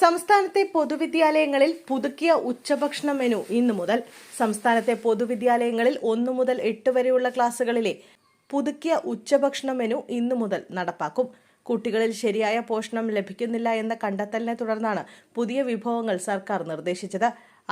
സംസ്ഥാനത്തെ പൊതുവിദ്യാലയങ്ങളിൽ പുതുക്കിയ ഉച്ചഭക്ഷണ മെനു ഇന്നു മുതൽ. സംസ്ഥാനത്തെ പൊതുവിദ്യാലയങ്ങളിൽ ഒന്നു മുതൽ എട്ട് വരെയുള്ള ക്ലാസുകളിലെ പുതുക്കിയ ഉച്ചഭക്ഷണ മെനു ഇന്നു മുതൽ നടപ്പാക്കും. കുട്ടികളിൽ ശരിയായ പോഷണം ലഭിക്കുന്നില്ല എന്ന കണ്ടെത്തലിനെ തുടർന്നാണ് പുതിയ വിഭവങ്ങൾ സർക്കാർ നിർദ്ദേശിച്ചത്.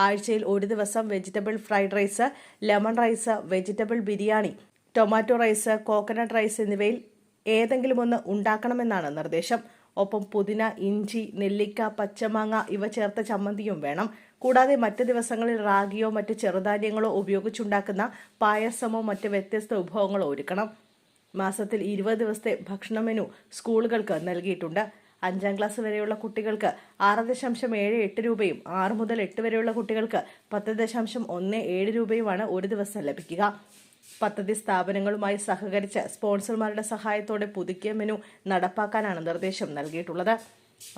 ആഴ്ചയിൽ ഒരു ദിവസം vegetable fried rice lemon rice vegetable biryani tomato rice coconut rice എന്നിവയിൽ ഏതെങ്കിലും ഒന്ന് ഉണ്ടാക്കണമെന്നാണ് നിർദ്ദേശം. ഒപ്പം പുതിന ഇഞ്ചി നെല്ലിക്ക പച്ചമാങ്ങ ഇവ ചേർത്ത ചമ്മന്തിയും വേണം. കൂടാതെ മറ്റ് ദിവസങ്ങളിൽ റാഗിയോ മറ്റ് ചെറുധാന്യങ്ങളോ ഉപയോഗിച്ചുണ്ടാക്കുന്ന പായസമോ മറ്റ് വ്യത്യസ്ത വിഭവങ്ങളോ ഒരുക്കണം. മാസത്തിൽ ഇരുപത് ദിവസത്തെ ഭക്ഷണ മെനു സ്കൂളുകൾക്ക് നൽകിയിട്ടുണ്ട്. അഞ്ചാം ക്ലാസ് വരെയുള്ള കുട്ടികൾക്ക് ആറ് ദശാംശം ഏഴ് എട്ട് രൂപയും ആറ് മുതൽ എട്ട് വരെയുള്ള കുട്ടികൾക്ക് പത്ത് ദശാംശം ഒന്ന് ഏഴ് രൂപയുമാണ് ഒരു ദിവസം ലഭിക്കുക. പദ്ധതി സ്ഥാപനങ്ങളുമായി സഹകരിച്ച് സ്പോൺസർമാരുടെ സഹായത്തോടെ പുതുക്കിയ മെനു നടപ്പാക്കാനാണ് നിർദ്ദേശം നൽകിയിട്ടുള്ളത്.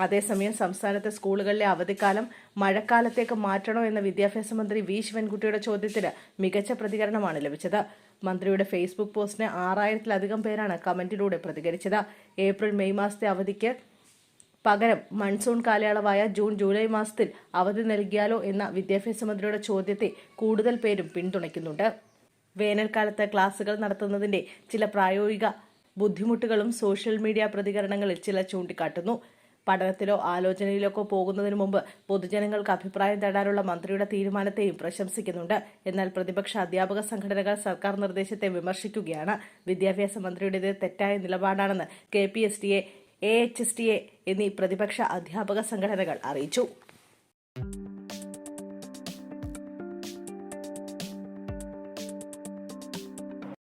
അതേസമയം സംസ്ഥാനത്തെ സ്കൂളുകളിലെ അവധിക്കാലം മഴക്കാലത്തേക്ക് മാറ്റണോ എന്ന വിദ്യാഭ്യാസ മന്ത്രി വി ശിവൻകുട്ടിയുടെ ചോദ്യത്തിന് മികച്ച പ്രതികരണമാണ് ലഭിച്ചത്. മന്ത്രിയുടെ ഫേസ്ബുക്ക് പോസ്റ്റിന് ആറായിരത്തിലധികം പേരാണ് കമന്റിലൂടെ പ്രതികരിച്ചത്. ഏപ്രിൽ മെയ് മാസത്തെ അവധിക്ക് പകരം മൺസൂൺ കാലയളവായ ജൂൺ ജൂലൈ മാസത്തിൽ അവധി നൽകിയാലോ എന്ന വിദ്യാഭ്യാസ മന്ത്രിയുടെ ചോദ്യത്തെ കൂടുതൽ പേരും പിന്തുണയ്ക്കുന്നുണ്ട്. വേനൽക്കാലത്ത് ക്ലാസുകൾ നടത്തുന്നതിന്റെ ചില പ്രായോഗിക ബുദ്ധിമുട്ടുകളും സോഷ്യൽ മീഡിയ പ്രതികരണങ്ങളിൽ ചില ചൂണ്ടിക്കാട്ടുന്നു. പഠനത്തിലോ ആലോചനയിലൊക്കെ പോകുന്നതിന് മുമ്പ് പൊതുജനങ്ങൾക്ക് അഭിപ്രായം തേടാനുള്ള മന്ത്രിയുടെ തീരുമാനത്തെയും പ്രശംസിക്കുന്നുണ്ട്. എന്നാൽ പ്രതിപക്ഷ അധ്യാപക സംഘടനകൾ സർക്കാർ നിർദ്ദേശത്തെ വിമർശിക്കുകയാണ്. വിദ്യാഭ്യാസ മന്ത്രിയുടേത് തെറ്റായ നിലപാടാണെന്ന് K P S T A H S T A എന്നീ പ്രതിപക്ഷ അധ്യാപക സംഘടനകൾ അറിയിച്ചു.